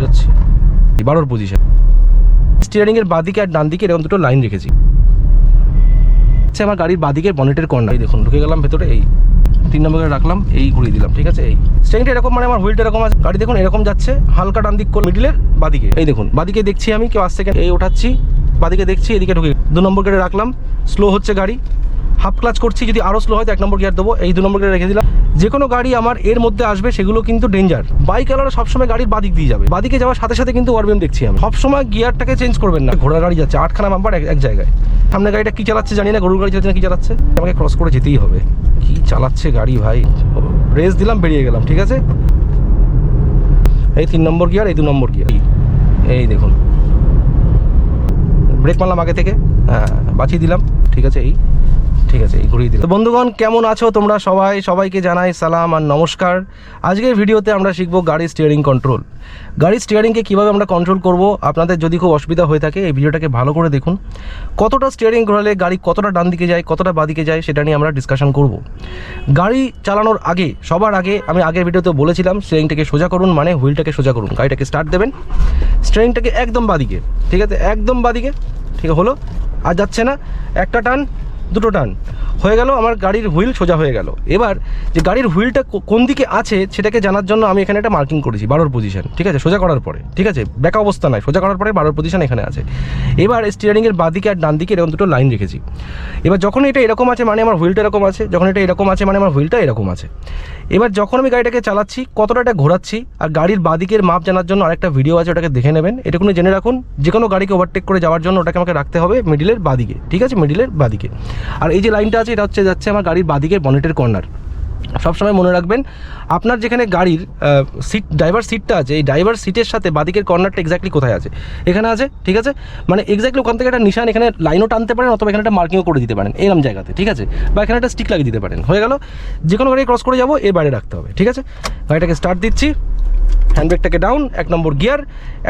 বেরোচ্ছি। বারোর position steering এর বাদিকে আর ডান দিকে এরকম দুটো লাইন রেখেছি। হচ্ছে আমার গাড়ির বাদিকে বনেটের কর্নার এই দেখুন, ঢুকে গেলাম ভেতরে, এই তিন নম্বরে রাখলাম, এই ঘুরিয়ে দিলাম, ঠিক আছে? এই স্ট্রেংটা এরকম মানে আমার হুইলটা এরকম আছে। গাড়ি দেখুন, এরকম যাচ্ছে, হালকা ডান দিক করে মিডিলের বাদিকে। এই দেখুন, বাদিকে দেখছি আমি, কেউ আসছে কেন। এই ওঠাচ্ছি, বাদিকে দেখছি, এদিকে ঢুকে দু নম্বর গেটে রাখলাম স্লো হচ্ছে গাড়ি। হাফ ক্লাচ করছি, যদি আরও স্লো হয় তো এক নম্বর গিয়ার দেবো। এই দু নম্বর গিয়ার রেখে দিলাম। যে কোনো গাড়ি আমার এর মধ্যে আসবে, সেগুলো কিন্তু ডেঞ্জার বাইক আলারা সবসময় গাড়ির বাদিক দিয়ে যাবে। বাদিকে যাওয়ার সাথে সাথে কিন্তু ওয়ারবিএম দেখছি আমি। সবসময় গিয়ারটাকে চেঞ্জ করবেন না। ঘোড়া গাড়ি যাচ্ছে, আটখানা নাম্বার এক জায়গায়। সামনে গাড়িটা কি চালাচ্ছে জানি না, গরুর গাড়ি চালাচ্ছে না, কি চালাচ্ছে? আমাকে ক্রস করে যেতেই হবে। কি চালাচ্ছে গাড়ি ভাই? রেস দিলাম, বেরিয়ে গেলাম, ঠিক আছে? এই তিন নম্বর গিয়ার এই দু নম্বর গিয়ার এই দেখুন। ব্রেক মারলাম আগে থেকে। হ্যাঁ বাঁচিয়ে দিলাম, ঠিক আছে, এই। ঠিক আছে ঘুরিয়ে দিলাম। তো বন্ধুগণ, কেমন আছো তোমরা সবাই? সবাইকে জানাই সালাম আর নমস্কার। আজকের ভিডিওতে আমরা শিখব গাড়ির স্টিয়ারিং কন্ট্রোল গাড়ির স্টিয়ারিংকে কীভাবে আমরা কন্ট্রোল করব? আপনাদের যদি খুব অসুবিধা হয়ে থাকে, এই ভিডিওটাকে ভালো করে দেখুন। কতটা স্টিয়ারিং ঘোরালে গাড়ি কতটা ডান দিকে যায়, কতটা বাদিকে যায়, সেটা নিয়ে আমরা ডিসকাশন করব। গাড়ি চালানোর আগে, সবার আগে, আমি আগের ভিডিওতে বলেছিলাম স্টিয়ারিংটাকে সোজা করুন মানে হুইলটাকে সোজা করুন। গাড়িটাকে স্টার্ট দেবেন। স্টিয়ারিংটাকে একদম বাদিকে ঠিক আছে? একদম বাদিকে ঠিক হলো? আর যাচ্ছে না, একটা টান দুটো টান। হয়ে গেল, আমার গাড়ির হুইল সোজা হয়ে গেল। এবার যে গাড়ির হুইলটা কোন দিকে আছে সেটাকে জানার জন্য আমি এখানে একটা মার্কিং করেছি, বারোর পজিশন ঠিক আছে? সোজা করার পরে, ঠিক আছে? ব্যাকা অবস্থা নয় সোজা করার পরে বারোর পজিশন এখানে আছে। এবার স্টিয়ারিংয়ের বাদিকে আর ডান দিকে এরকম দুটো লাইন রেখেছি। এবার যখন এটা এরকম আছে মানে আমার হুইলটা এরকম আছে, যখন এটা এরকম আছে মানে আমার হুইলটা এরকম আছে। এবার যখন আমি গাড়িটাকে চালাচ্ছি, কতটা এটা ঘোরাচ্ছি, আর গাড়ির বাদিকের মাপ জানার জন্য আরেকটা ভিডিও আছে, ওটাকে দেখে নেবেন। এটুকুনি জেনে রাখুন যে কোনো গাড়িকে ওভারটেক করে যাওয়ার জন্য ওটাকে আমাকে রাখতে হবে মিডিলের বাদিকে, ঠিক আছে? মিডিলের বাদিকে। আর এই যে লাইনটা আছে এটা হচ্ছে যাচ্ছে আমার গাড়ির বাঁদিকে বনেটের কর্নার সবসময় মনে রাখবেন, আপনার যেখানে গাড়ির সিট ড্রাইভার সিটটা আছে, এই ড্রাইভার সিটের সাথে বাদিকের কর্নারটা এক্স্যাক্টলি কোথায় আছে? এখানে আছে, ঠিক আছে? মানে এক্স্যাক্টলি ওখান থেকে একটা নিশান এখানে লাইনও টানতে পারেন অথবা এখানে একটা মার্কিংও করে দিতে পারেন, এরম জায়গাতে, ঠিক আছে? বা এখানে একটা স্টিক লাগিয়ে দিতে পারেন, হয়ে গেল? যে কোনো গাড়ি ক্রস করে যাব, এর বাইরে রাখতে হবে, ঠিক আছে? গাড়িটাকে স্টার্ট দিচ্ছি হ্যান্ডব্রেকটাকে ডাউন এক নম্বর গিয়ার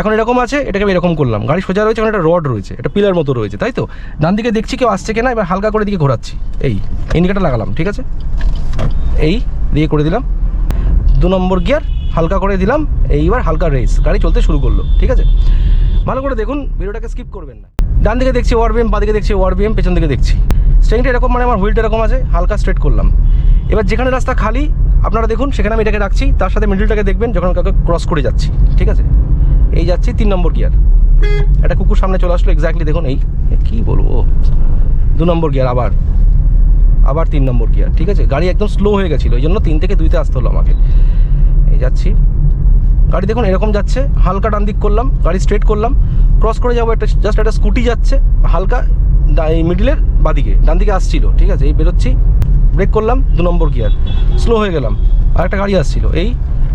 এখন এরকম আছে, এটাকে আমি এরকম করলাম, গাড়ি সোজা রয়েছে একটা রড রয়েছে, একটা পিলার মতো রয়েছে, তাই তো? ডান দিকে দেখছি কেউ আসছে কিনা, এবার হালকা করে দিকে ঘোরাচ্ছি, এই ইন্ডিকেটার লাগালাম, ঠিক আছে? এই দিয়ে করে দিলাম। দু নম্বর গিয়ার হালকা করে দিলাম। এইবার হালকা রেস। গাড়ি চলতে শুরু করল। ঠিক আছে? ভালো করে দেখুন, ভিডিওটাকে স্কিপ করবেন না। ডান দিকে দেখছি ওয়ারবিএম বাদিকে দেখছি ওয়ারবিএম পেছন দিকে দেখছি। স্ট্রেংটা এরকম মানে আমার হুইলটা এরকম আছে, হালকা স্ট্রেট করলাম। এবার যেখানে রাস্তা খালি, আপনারা দেখুন, সেখানে আমি এটাকে রাখছি। তার সাথে মিডিলটাকে দেখবেন, যখন কাউকে ক্রস করে যাচ্ছি। ঠিক আছে? এই যাচ্ছি তিন নম্বর গিয়ার। একটা কুকুর সামনে চলে আসলো এক্স্যাক্টলি দেখুন, এই কি বলব? দু নম্বর গিয়ার আবার। আবার তিন নম্বর গিয়ার ঠিক আছে? গাড়ি একদম স্লো হয়ে গেছিল ওই জন্য তিন থেকে দুইতে আসতে হলো আমাকে। এই যাচ্ছি। গাড়ি দেখুন, এরকম যাচ্ছে, হালকা ডান দিক করলাম, গাড়ি স্ট্রেট করলাম ক্রস করে যাব, একটা জাস্ট একটা স্কুটি যাচ্ছে, হালকা এই মিডিলের বাদিকে, ডান দিকে আসছিল, ঠিক আছে? এই বেরোচ্ছি ব্রেক করলাম, দু নম্বর গিয়ার স্লো হয়ে গেলাম, আর একটা গাড়ি আসছিল, এই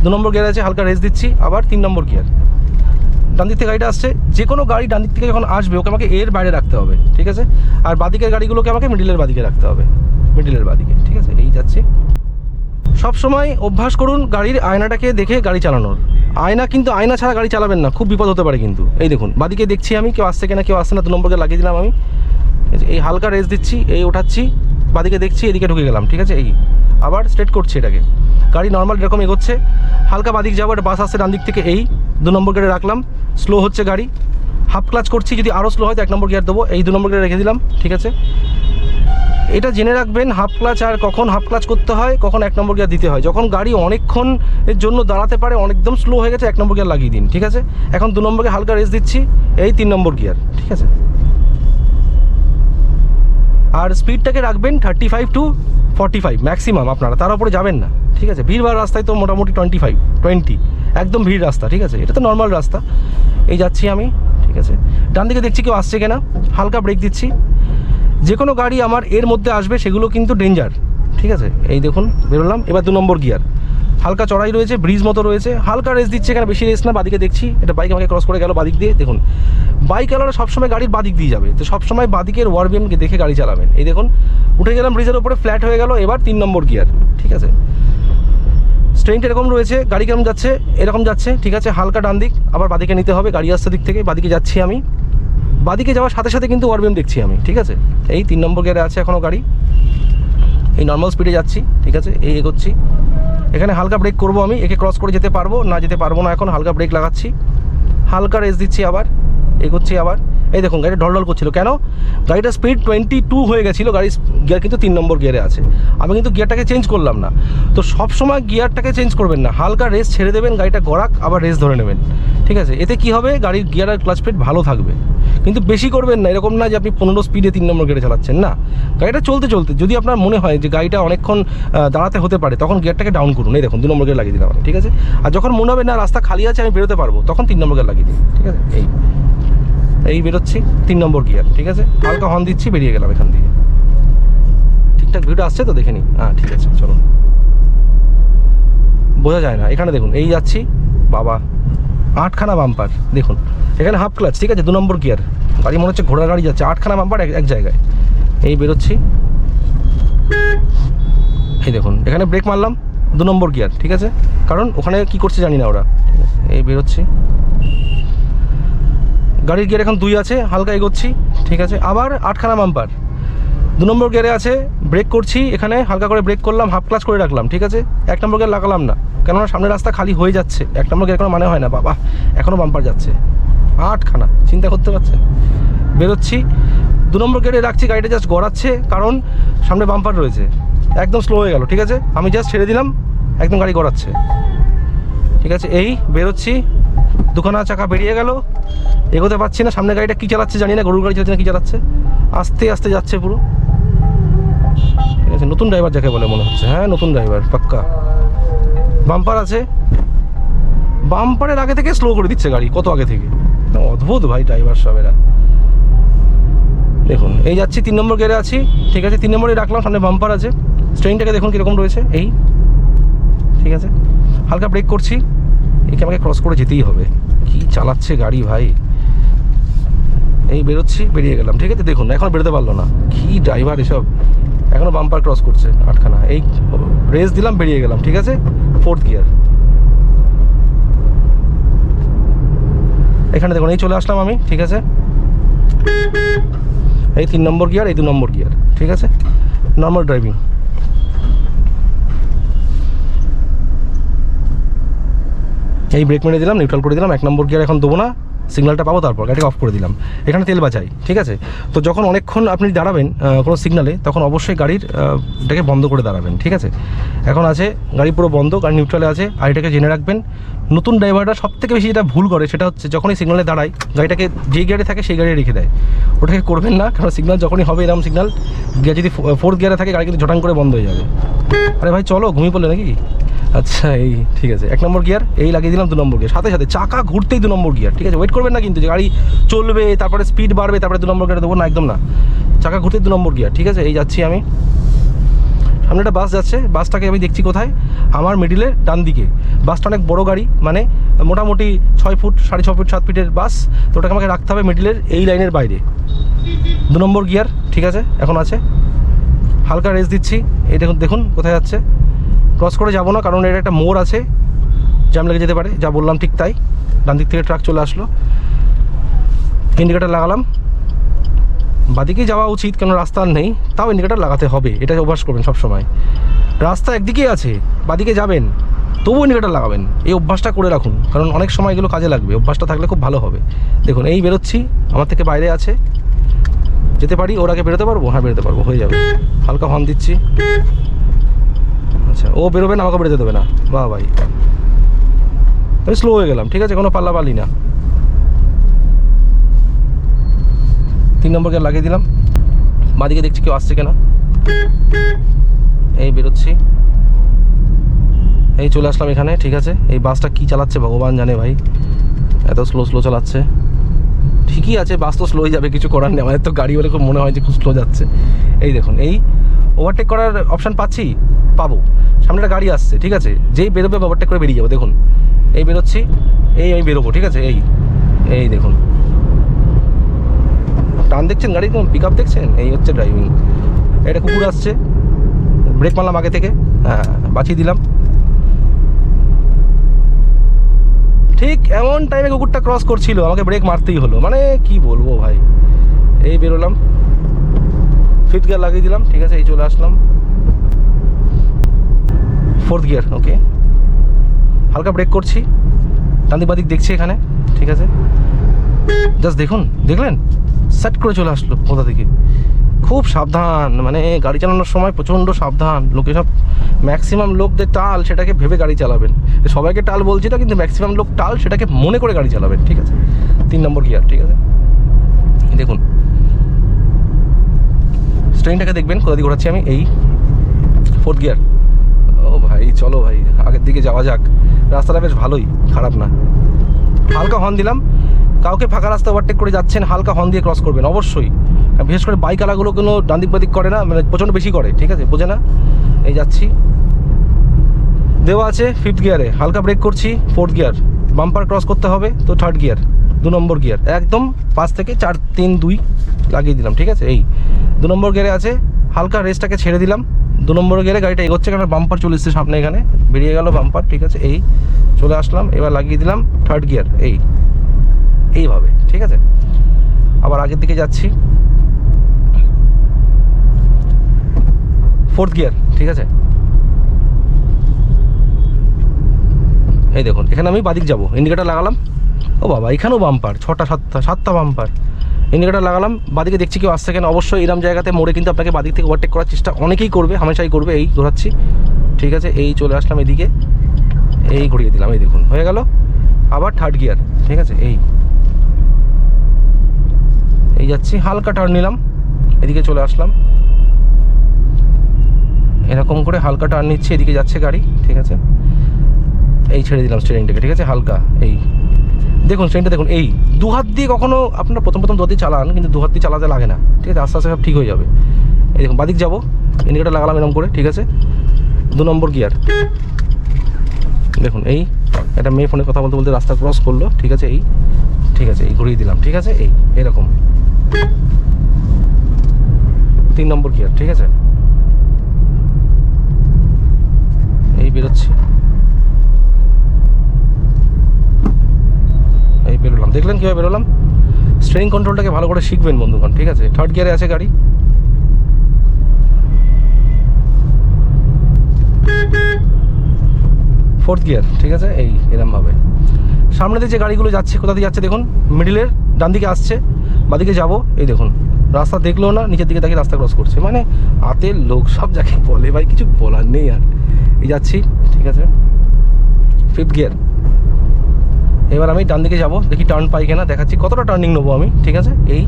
দু নম্বর গিয়ার আছে, হালকা রেস দিচ্ছি, আবার তিন নম্বর গিয়ার ডান দিক থেকে গাড়িটা আসছে, যে কোনো গাড়ি ডান দিক থেকে যখন আসবে, ওকে আমাকে এর বাইরে রাখতে হবে, ঠিক আছে? আর বাদিকের গাড়িগুলোকে আমাকে মিডিলের বাদিকে রাখতে হবে। মিডিলের বাদিকে, ঠিক আছে? এই যাচ্ছে। সব সময় অভ্যাস করুন গাড়ির আয়নাটাকে দেখে গাড়ি চালানোর। আয়না কিন্তু আয়না ছাড়া গাড়ি চালাবেন না, খুব বিপদ হতে পারে কিন্তু। এই দেখুন, বাদিকে দেখছি আমি, কেউ আসছে কিনা, কেউ আসছে না, দু নম্বরকে লাগিয়ে দিলাম আমি। এই হালকা রেস দিচ্ছি, এই ওঠাচ্ছি, বাদিকে দেখছি, এদিকে ঢুকে গেলাম, ঠিক আছে? এই, আবার স্ট্রেট করছি এটাকে। গাড়ি নর্মাল এরকম এগোচ্ছে, হালকা বাদিক যাব, একটা বাস আসছে ডান দিক থেকে, এই, দু নম্বর গেটে রাখলাম স্লো হচ্ছে গাড়ি। হাফ ক্লাচ করছি, যদি আরও স্লো হয়, তো এক নম্বর গিয়ার দেবো, এই দু নম্বর গেটে রেখে দিলাম, ঠিক আছে? এটা জেনে রাখবেন হাফ ক্লাচ আর কখন হাফ ক্লাচ করতে হয়, কখন এক নম্বর গিয়ার দিতে হয়। যখন গাড়ি অনেকক্ষণ এর জন্য দাঁড়াতে পারে, অনেকদম স্লো হয়ে গেছে, এক নম্বর গিয়ার লাগিয়ে দিন, ঠিক আছে? এখন দু নম্বরকে হালকা রেস দিচ্ছি, এই তিন নম্বর গিয়ার ঠিক আছে? আর স্পিডটাকে রাখবেন thirty five to forty five maximum আপনারা, তার উপরে যাবেন না, ঠিক আছে? ভিড়ভাড় রাস্তায় তো মোটামুটি টোয়েন্টি ফাইভ টোয়েন্টি একদম ভিড় রাস্তা, ঠিক আছে? এটা তো নর্মাল রাস্তা। এই যাচ্ছি আমি, ঠিক আছে? ডান দিকে দেখছি কেউ আসছে কিনা, হালকা ব্রেক দিচ্ছি। যে কোনো গাড়ি আমার এর মধ্যে আসবে, সেগুলো কিন্তু ডেঞ্জার ঠিক আছে? এই দেখুন, বেরোলাম, এবার দু নম্বর গিয়ার হালকা চড়াই রয়েছে ব্রিজ মতো রয়েছে, হালকা রেস দিচ্ছে এখানে, বেশি রেস না, বাদিকে দেখছি, এটা বাইক আমাকে ক্রস করে গেল বাদিক দিয়ে, দেখুন। বাইক আলারা সবসময় গাড়ির বাদিক দিয়ে যাবে, তো সবসময় বাদিকের ওয়ারবিএমকে দেখে গাড়ি চালাবেন। এই দেখুন, উঠে গেলাম ব্রিজের উপরে ফ্ল্যাট হয়ে গেল, এবার তিন নম্বর গিয়ার ঠিক আছে? স্ট্রেনটা এরকম রয়েছে, গাড়ি কেরম যাচ্ছে? এরকম যাচ্ছে, ঠিক আছে, হালকা ডান দিক আবার বাদিকে নিতে হবে, গাড়ি আসছে দিক থেকে, বাদিকে যাচ্ছি আমি। বাদিকে যাওয়ার সাথে সাথে কিন্তু ওয়ারবিএম দেখছি আমি, ঠিক আছে? এই তিন নম্বর গিয়ারে আছে এখনও গাড়ি। এই নর্মাল স্পিডে যাচ্ছি, ঠিক আছে? এই এগোচ্ছি। এখানে হালকা ব্রেক করব আমি, একে ক্রস করে যেতে পারব, না যেতে পারব না এখন, হালকা ব্রেক লাগাচ্ছি। হালকা রেস দিচ্ছি আবার, এগোচ্ছি আবার। এই দেখুন গাড়ি ঢলঢল করছিল। কেন? গাড়িটা স্পিড টোয়েন্টি টু হয়ে গেছিল গাড়ি গিয়ার কিন্তু তিন নম্বর গিয়ারে আছে। আমি কিন্তু গিয়ারটাকে চেঞ্জ করলাম না। তো সবসময় গিয়ারটাকে চেঞ্জ করবেন না। হালকা রেস ছেড়ে দেবেন, গাড়িটা গড়াক, আবার রেস ধরে নেবেন। ঠিক আছে? এতে কি হবে? গাড়ির গিয়ার আর ক্লাচ স্পিড ভালো থাকবে। কিন্তু বেশি করবেন না। এরকম না যে আপনি পনেরো স্পিডে তিন নম্বর গিয়ারে চালাচ্ছেন। না। গাড়িটা চলতে চলতে যদি আপনার মনে হয় যে গাড়িটা অনেকক্ষণ দাঁড়াতে হতে পারে, তখন গিয়ারটাকে ডাউন করুন। এই দেখুন, দু নম্বর গিয়ার লাগিয়ে দিলাম ঠিক আছে? আর যখন মনে হবে, না, রাস্তা খালি আছে, আমি বেরোতে পারব, তখন তিন নম্বর গিয়ার লাগিয়ে দিই ঠিক আছে? এই। এই বেরোচ্ছি, তিন নম্বর গিয়ার ঠিক আছে? হালকা হর্ন দিচ্ছি, বেরিয়ে গেলাম এখান থেকে ঠিকঠাক ভিডিও আসছে তো, দেখে নিই হ্যাঁ ঠিক আছে, চলুন। বোঝা যায় না। এখানে দেখুন, এই যাচ্ছি, বাবা। আটখানা বাম্পার, দেখুন। এখানে হাফ ক্লাচ ঠিক আছে? দু নম্বর গিয়ার গাড়ি মনে হচ্ছে ঘোড়া গাড়ি যাচ্ছে, আটখানা বাম্পার এক জায়গায়। এই বেরোচ্ছি। এই দেখুন, এখানে ব্রেক মারলাম, দু নম্বর গিয়ার ঠিক আছে? কারণ ওখানে কি করছে জানি না ওরা। এই বেরোচ্ছি। গাড়ির গিয়ার এখন দুই আছে, হালকা এগোচ্ছি, ঠিক আছে? আবার আটখানা বাম্পার। দু নম্বর গিয়ারে আছে ব্রেক করছি, এখানে হালকা করে ব্রেক করলাম হাফ ক্লাচ করে রাখলাম, ঠিক আছে? এক নম্বর গিয়ার লাগালাম না। কেননা সামনের রাস্তা খালি হয়ে যাচ্ছে। এক নম্বর গিয়ার কোনো মানে হয় না, বাবা। এখনও বাম্পার যাচ্ছে। আটখানা, চিন্তা করতে পারছেন? বেরোচ্ছি। দু নম্বর গেটে রাখছি, গাড়িটা জাস্ট গড়াচ্ছে, কারণ সামনে বাম্পার রয়েছে। একদম স্লো হয়ে গেল, ঠিক আছে? আমি জাস্ট ছেড়ে দিলাম, একদম গাড়ি গড়াচ্ছে। ঠিক আছে, এই বেরোচ্ছি। দুখানা চাকা বেরিয়ে গেল। এগোতে পারছি না সামনে গাড়িটা কী চালাচ্ছে জানি না, গরুর গাড়ি চালাচ্ছে না, কী চালাচ্ছে? আস্তে আস্তে যাচ্ছে পুরো। ঠিক আছে, নতুন ড্রাইভার যাকে বলে মনে হচ্ছে। হ্যাঁ নতুন ড্রাইভার পাক্কা। বাম্পার আছে। বাম্পারের আগে থেকে স্লো করে দিচ্ছে গাড়ি, কত আগে থেকে? অদ্ভুত ভাই ড্রাইভার সব এরা দেখুন, এই যাচ্ছি, তিন নম্বর গেড়ে আছি, ঠিক আছে, তিন নম্বরে রাখলাম, সামনে বাম্পার আছে। স্ট্রেনটাকে দেখুন কীরকম রয়েছে, এই, ঠিক আছে। হালকা ব্রেক করছি, একে আমাকে ক্রস করে যেতেই হবে। কি চালাচ্ছে গাড়ি ভাই? এই বেরোচ্ছি, বেরিয়ে গেলাম, ঠিক আছে, দেখুন, এখন বেরোতে পারল না। কি ড্রাইভার এসব? এখনও বাম্পার ক্রস করছে আটখানা। এই রেস দিলাম, বেরিয়ে গেলাম, ঠিক আছে? ফোর্থ গিয়ার এখানে দেখুন, এই চলে আসলাম আমি, ঠিক আছে? এই তিন নম্বর গিয়ার এই দু নম্বর গিয়ার ঠিক আছে? নর্মাল ড্রাইভিং এই ব্রেক মেরে দিলাম নিউট্রাল করে দিলাম, এক নম্বর গিয়ার এখন দেবো না। সিগন্যালটা পাবো তারপর গাড়িকে অফ করে দিলাম। এখানে তেল বাঁচাই ঠিক আছে? তো যখন অনেকক্ষণ আপনি দাঁড়াবেন কোনো সিগনালে তখন অবশ্যই গাড়ির এটাকে বন্ধ করে দাঁড়াবেন, ঠিক আছে? এখন আছে, গাড়ি পুরো বন্ধ, গাড়ি নিউট্রালে আছে এটাকে জেনে রাখবেন। নতুন ড্রাইভাররা সব থেকে বেশি যেটা ভুল করে, সেটা হচ্ছে যখনই সিগনালে দাঁড়ায়, গাড়িটাকে যে গিয়ারে থাকে সেই গাড়ি রেখে দেয়। ওটাকে করবেন না, কারণ সিগনাল যখনই হবে এরকম সিগনাল গিয়ার যদি ফোর্থ গিয়ারে থাকে, গাড়ি কিন্তু ঝটাং করে বন্ধ হয়ে যাবে। আরে ভাই, চলো, ঘুমিয়ে পড়লে নাকি? আচ্ছা এই ঠিক আছে। এক নম্বর গিয়ার, এই লাগিয়ে দিলাম দু নম্বর গিয়ার। সাথে সাথে চাকা ঘুরতেই দু নম্বর গিয়ার, ঠিক আছে? ওয়েট করবেন না কিন্তু যে গাড়ি চলবে, তারপরে স্পিড বাড়বে, তারপরে দু নম্বর গিয়ার দেবো, না, একদম না। চাকা ঘুরতেই দু নম্বর গিয়ার, ঠিক আছে? এই যাচ্ছি আমি। সামনে একটা বাস যাচ্ছে বাসটাকে আমি দেখছি কোথায়? আমার মিডিলের ডান দিকে বাসটা অনেক বড় গাড়ি মানে মোটামুটি ছয় ফুট, সাড়ে ছ ফুট, সাত ফিটের বাস তো ওটাকে আমাকে রাখতে হবে মিডিলের এই লাইনের বাইরে। দু নম্বর গিয়ার, ঠিক আছে? এখন আছে। হালকা রেস দিচ্ছি। এই দেখুন দেখুন কোথায় যাচ্ছে। ক্রস করে যাব না, কারণ এটা একটা মোড় আছে, জ্যাম লেগে যেতে পারে, যা বললাম ঠিক তাই। ডান দিক থেকে ট্রাক চলে আসলো। ইন্ডিকেটার লাগালাম। বাদিকে যাওয়া উচিত, কেন রাস্তা নেই, তাও ইন্ডিকেটার লাগাতে হবে, এটা অভ্যাস করবেন সব সময় রাস্তা একদিকেই আছে, বাদিকে যাবেন, তবুও ইন্ডিকেটার লাগাবেন। এই অভ্যাসটা করে রাখুন, কারণ অনেক সময় এগুলো কাজে লাগবে, অভ্যাসটা থাকলে খুব ভালো হবে। দেখুন, এই বেরোচ্ছি, আমার থেকে বাইরে আছে। যেতে পারি, ওর আগে বেরোতে পারব? হ্যাঁ বেরোতে পারব, হয়ে যাবে। হালকা হর্ন দিচ্ছি। আচ্ছা ও বেরোবে না, আমাকে বেরোতে দেবে না। বাহ ভাই। আমি স্লো হয়ে গেলাম, ঠিক আছে? কোনো পাল্লা পালি না। তিন নম্বর গিয়ার লাগিয়ে দিলাম। বাদিকে দেখছি কেউ আসছে কেনা। এই বেরোচ্ছি। এই চলে আসলাম এখানে, ঠিক আছে? এই বাসটা কি চালাচ্ছে ভগবান জানে ভাই। এত স্লো স্লো চালাচ্ছে। ঠিকই আছে, বাস তো স্লোই যাবে, কিছু করার নেই। আমাদের তো গাড়ি হলে খুব মনে হয় যে খুব স্লো যাচ্ছে। এই দেখুন, এই ওভারটেক করার অপশান পাচ্ছি? পাবো। সামনে একটা গাড়ি আসছে, ঠিক আছে? যেই বেরোবে ব্যাপারটা করে বেরিয়ে যাব, দেখুন। এই বেরোচ্ছি, এই আমি বেরোবো, ঠিক আছে? এই এই দেখুন। টান দেখছেন গাড়ি? কোন পিক আপ দেখছেন? এই হচ্ছে ড্রাইভিং এটা কুকুর আসছে। ব্রেক মারলাম আগে থেকে। হ্যাঁ বাঁচিয়ে দিলাম। ঠিক এমন টাইমে কুকুরটা ক্রস করছিল, আমাকে ব্রেক মারতেই হলো। মানে কি বলব ভাই? এই বেরোলাম। ফিফথ গিয়ার লাগিয়ে দিলাম, ঠিক আছে? এই চলে আসলাম। ফোর্থ গিয়ার ওকে হালকা ব্রেক করছি। ডান্দিক বাদিক দেখছি এখানে, ঠিক আছে? জাস্ট দেখুন, দেখলেন? সেট করে চলে আসলো কোথা থেকে? খুব সাবধান মানে গাড়ি চালানোর সময় প্রচণ্ড সাবধান। লোকে সব ম্যাক্সিমাম লোকদের টাল সেটাকে ভেবে গাড়ি চালাবেন। সবাইকে টাল বলছি না কিন্তু ম্যাক্সিমাম লোক টাল সেটাকে মনে করে গাড়ি চালাবেন, ঠিক আছে? তিন নম্বর গিয়ার ঠিক আছে? দেখুন। স্ট্রেনটাকে দেখবেন, কোথা দিয়ে ঘোরাচ্ছি আমি? এই ফোর্থ গিয়ার ভাই চলো ভাই, আগের দিকে যাওয়া যাক। রাস্তাটা বেশ ভালোই, খারাপ না। হালকা হর্ন দিলাম। কাউকে ফাঁকা রাস্তা ওভারটেক করে যাচ্ছেন, হালকা হর্ন দিয়ে ক্রস করবেন, অবশ্যই। বিশেষ করে বাইক আলাগুলো কোনো ডান দিক বাদিক করে না মানে প্রচণ্ড বেশি করে, ঠিক আছে? বোঝে না? এই যাচ্ছি। দেওয়া আছে ফিফথ গিয়ারে হালকা ব্রেক করছি ফোর্থ গিয়ার বাম্পার ক্রস করতে হবে, তো থার্ড গিয়ার দু নম্বর গিয়ার একদম পাঁচ থেকে চার, তিন, দুই লাগিয়ে দিলাম, ঠিক আছে? এই, দু নম্বর গিয়ারে আছে। হালকা রেসটাকে ছেড়ে দিলাম। দু নম্বর গেলে গাড়িটা এগোচ্ছে কারণ বাম্পার চলে এসছে সামনে এখানে। বেরিয়ে গেল বাম্পার, ঠিক আছে? এই চলে আসলাম, এবার লাগিয়ে দিলাম থার্ড গিয়ার এই। এইভাবে, ঠিক আছে? আবার আগের দিকে যাচ্ছি। ফোর্থ গিয়ার ঠিক আছে? এই দেখুন, এখানে আমি বাদিক যাব। ইন্ডিকেটার লাগালাম। ও বাবা, এখানেও বাম্পার, ছটা, সাতটা সাতটা বাম্পার। ইন্ডিকেটার লাগালাম, বাদিকে দেখছি কেউ আসছে কেন? অবশ্যই এরম জায়গাতে মোড়ে কিন্তু আপনাকে বাদিক থেকে ওভারটেক করার চেষ্টা অনেকেই করবে, হামেশাই করবে, এই ঘোরাচ্ছি ঠিক আছে, এই চলে আসলাম এদিকে, এই ঘুরিয়ে দিলাম, এই দেখুন, হয়ে গেল। আবার থার্ড গিয়ার ঠিক আছে, এই। এই যাচ্ছি, হালকা টার্ন নিলাম, এদিকে চলে আসলাম। এরকম করে হালকা টার্ন নিচ্ছে, এদিকে যাচ্ছে গাড়ি, ঠিক আছে। এই ছেড়ে দিলাম স্টিয়ারিংটাকে ঠিক আছে, হালকা, এই। দেখুন স্টিয়ারিংটা দেখুন, এই দু হাত দিয়ে কখনো আপনার প্রথম প্রথম দু হাত দিয়ে চালান, কিন্তু দু হাত দিয়ে চালাতে লাগে না। ঠিক আছে, আস্তে আস্তে সব ঠিক হয়ে যাবে। এই দেখুন, বাদিক যাব। ইন্ডিকেটার লাগালাম এরকম করে, ঠিক আছে? দু নম্বর গিয়ার দেখুন, এই একটা মেয়ে ফোনে কথা বলতে বলতে রাস্তা ক্রস করল, ঠিক আছে? এই, ঠিক আছে, এই ঘুরিয়ে দিলাম, ঠিক আছে? এই, এরকম। তিন নম্বর গিয়ার ঠিক আছে? এই বেরোচ্ছি এই বেরোলাম দেখলেন কীভাবে বেরোলাম? স্ট্রেনিং কন্ট্রোলটাকে ভালো করে শিখবেন বন্ধুগণ, ঠিক আছে? থার্ড গিয়ারে আছে গাড়ি। ফোর্থ গিয়ার ঠিক আছে? এই এরমভাবে সামনে দিয়ে যে গাড়িগুলো যাচ্ছে, কোথা দিয়ে যাচ্ছে দেখুন? মিডিলের ডান দিকে আসছে বাদিকে যাব, এই দেখুন। রাস্তা দেখল না, নিচের দিকে তাকে রাস্তা ক্রস করছে। মানে হাতের লোক সব যাকে বলে, ভাই, কিছু বলার নেই আর। এই যাচ্ছি, ঠিক আছে? ফিফথ গিয়ার এবার আমি ডান দিকে যাব, দেখি টার্ন পাই কিনা, দেখাচ্ছি কতটা টার্নিং নেব আমি, ঠিক আছে? এই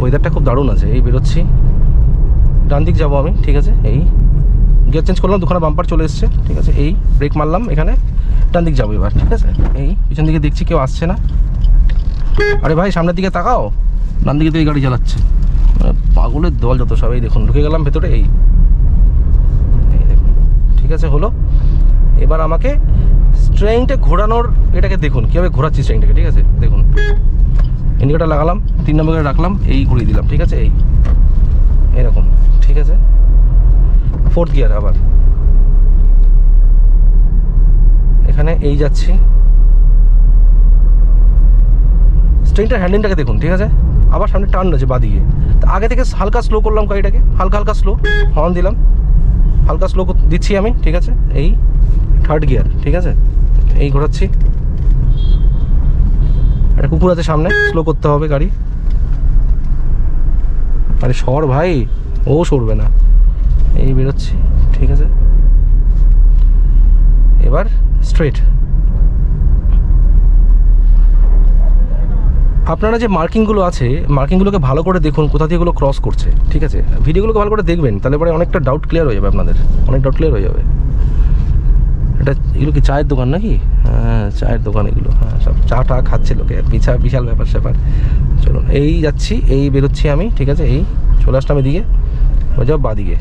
ওয়েদারটা খুব দারুণ আছে, এই বেরোচ্ছি। ডান দিক যাব আমি, ঠিক আছে? এই গিয়ার চেঞ্জ করলাম, দুখানা বাম্পার চলে এসছে, ঠিক আছে? এই ব্রেক মারলাম এখানে, ডান দিক যাব এবার, ঠিক আছে? এই পিছন দিকে দেখছি কেউ আসছে না। আরে ভাই, সামনের দিকে তাকাও। ডান দিকে তো এই গাড়ি চালাচ্ছে। মানে পাগলের দল যত সব, এই দেখুন, ঢুকে গেলাম ভেতরে, এই। ঠিক আছে, হলো। এবার আমাকে স্ট্রেইনটা ঘোরানোর এটাকে দেখুন, কীভাবে ঘোরাচ্ছি স্ট্রেইনটাকে ঠিক আছে? দেখুন। ইন্ডিকেটার লাগালাম, তিন নম্বরে রাখলাম, এই ঘুরিয়ে দিলাম, ঠিক আছে? এই, এরকম, ঠিক আছে? ফোর্থ গিয়ার আবার। এখানে এই যাচ্ছি। স্ট্রেনটার হ্যান্ডেলটাকে দেখুন, ঠিক আছে? আবার সামনে টার্ন আছে বাদিকে। তা আগে থেকে হালকা স্লো করলাম গাড়িটাকে, হালকা হালকা স্লো হর্ন দিলাম। হালকা স্লো দিচ্ছি আমি, ঠিক আছে? এই থার্ড গিয়ার ঠিক আছে? এই ঘোরাচ্ছি। একটা কুকুর আছে সামনে স্লো করতে হবে গাড়ি। আরে সর ভাই, ও সরবে না। এই বেরোচ্ছি, ঠিক আছে। এবার স্ট্রেট আপনারা যে মার্কিংগুলো আছে, মার্কিংগুলোকে ভালো করে দেখুন, কোথা দিয়ে এগুলো ক্রস করছে, ঠিক আছে? ভিডিওগুলোকে ভালো করে দেখবেন, তাহলে পরে অনেকটা ডাউট ক্লিয়ার হয়ে যাবে আপনাদের, অনেক ডাউট ক্লিয়ার হয়ে যাবে। এটা এগুলো কি চায়ের দোকান নাকি? হ্যাঁ চায়ের দোকান এগুলো। হ্যাঁ সব চা টা খাচ্ছে লোকে বিশাল বিশাল ব্যাপার স্যাপার। চলুন, এই যাচ্ছি, এই বেরোচ্ছি আমি, ঠিক আছে? এই চলে আসলাম এদিকে। যাও বাদিকে।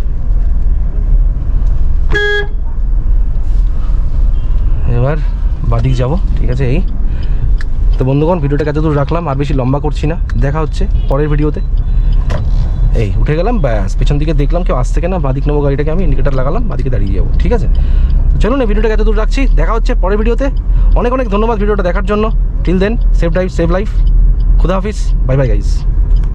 এবার বাদিক যাব, ঠিক আছে? এই। তো বন্ধুগণ ভিডিওটা কত দূর রাখলাম, আর বেশি লম্বা করছি না। দেখা হচ্ছে পরের ভিডিওতে। এই, উঠে গেলাম, ব্যাস। পেছন দিকে দেখলাম কেউ আসছে কিনা, বাদিক নেব গাড়িটাকে আমি ইন্ডিকেটার লাগালাম, বাদিকে দাঁড়িয়ে যাব, ঠিক আছে? চলুন এই ভিডিওটা এত দূর রাখছি। দেখা হচ্ছে পরের ভিডিওতে। অনেক অনেক ধন্যবাদ ভিডিওটা দেখার জন্য। Till then save drive save life খুদা হাফিজ। Bye bye guys